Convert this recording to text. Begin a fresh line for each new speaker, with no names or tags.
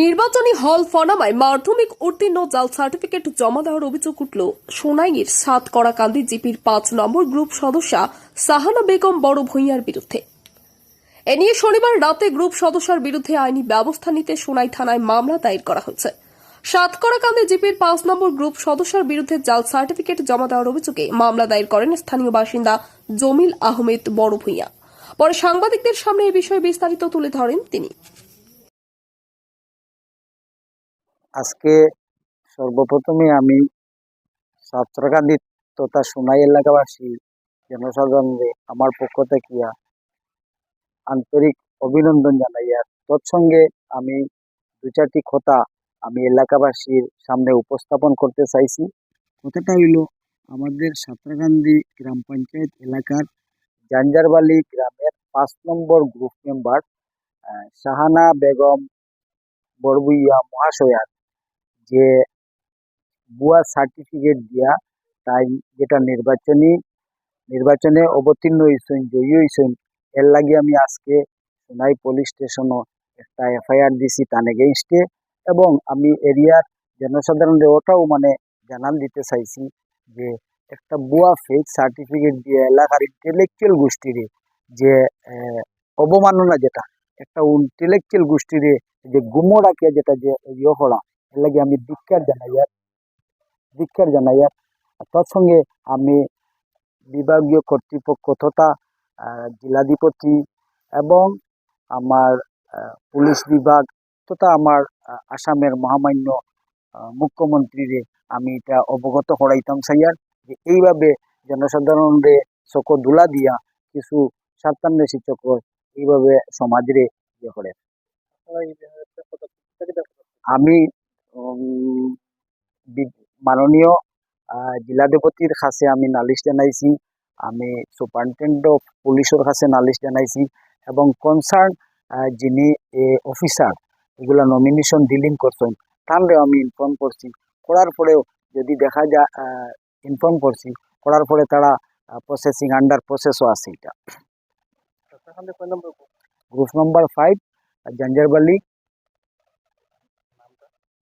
নির্বাচনী হল ফনামায় মাধ্যমিক উত্তীর্ণ জাল সার্টিফিকেট জমা দেওয়ার অভিযোগ উঠল। সোনাইয়ের সাত করাকান্দি জিপির পাঁচ নম্বর গ্রুপ সদস্যা সাহানা বেগম বড় ভূঁইয়ার বিরুদ্ধে। এ নিয়ে শনিবার রাতে গ্রুপ সদস্যার বিরুদ্ধে আইনি ব্যবস্থা নিতে সোনাই থানায় মামলা দায়ের করা হয়েছে। সাতকড়াকান্দি জিপির পাঁচ নম্বর গ্রুপ সদস্যের বিরুদ্ধে জাল সার্টিফিকেট জমা দেওয়ার অভিযোগে মামলা দায়ের করেন স্থানীয় বাসিন্দা জমিল আহমেদ বড় ভূঁইয়া। পরে সাংবাদিকদের সামনে এ বিষয়ে বিস্তারিত তুলে ধরেন তিনি।
আজকে সর্বপ্রথমে আমি ছাত্রকান্দি তথা সোনাই এলাকাবাসী জনসাধারণদের আমার পক্ষ থেকে আন্তরিক অভিনন্দন জানাইয়া তৎসঙ্গে আমি দু চারটি কথা আমি এলাকাবাসীর সামনে উপস্থাপন করতে চাইছি। কথাটা হইল, আমাদের সাঁতরাকান্দি গ্রাম পঞ্চায়েত এলাকার জাঞ্জারবালি গ্রামের পাঁচ number group member Shahana Begum Barbhuiya মহাশয়ার যে ভুয়া সার্টিফিকেট দিয়া তাই যেটা নির্বাচনী, নির্বাচনে অবতীর্ণ হয়েছেন জয়ী হয়েছেন এর লাগে আমি আজকে সোনাই পুলিশ স্টেশনও একটা এফআইআর দিছি তার এগেইনস্টে এবং আমি এরিয়ার জনসাধারণদের ওটাও মানে জানান দিতে চাইছি যে একটা ভুয়া ফেক সার্টিফিকেট দিয়ে এলাকার ইন্টেলেকচুয়াল গোষ্ঠীরে যে অবমাননা যেটা, একটা ইন্টেলেকচুয়াল গোষ্ঠীরে যে গুমো যেটা যে ইয়ে করা এর লাগে আমি ধিক্কার জানাই আর জানাই আর তৎসঙ্গে আমি বিভাগীয় কর্তৃপক্ষ তথা জেলাধিপতি এবং আমার পুলিশ বিভাগ তথা আমার আসামের মহামান্য মুখ্যমন্ত্রীরে আমি এটা অবগত করাইতাম চাইয়ার যে এইভাবে জনসাধারণরে চকো দোলা দিয়া কিছু স্বার্থান্বেষী চক্র এইভাবে সমাজরে ইয়ে করে। আমি মাননীয় জিলাধিপতির কাছে আমি নালিশ জানাইছি। আমি সুপারিনটেন্ডেন্ট অফ পুলিশের কাছে নালিশ জানাইছি এবং কনসার্ন যিনি অফিসার এগুলা নমিনেশন ডিলিং করছেন তাহলেও আমি ইনফর্ম করছি। করার পরেও যদি দেখা যায় ইনফর্ম করছি করার পরে তারা প্রসেসিং আন্ডার প্রসেসও আছে এটা। Group number five জাঞ্জারবালি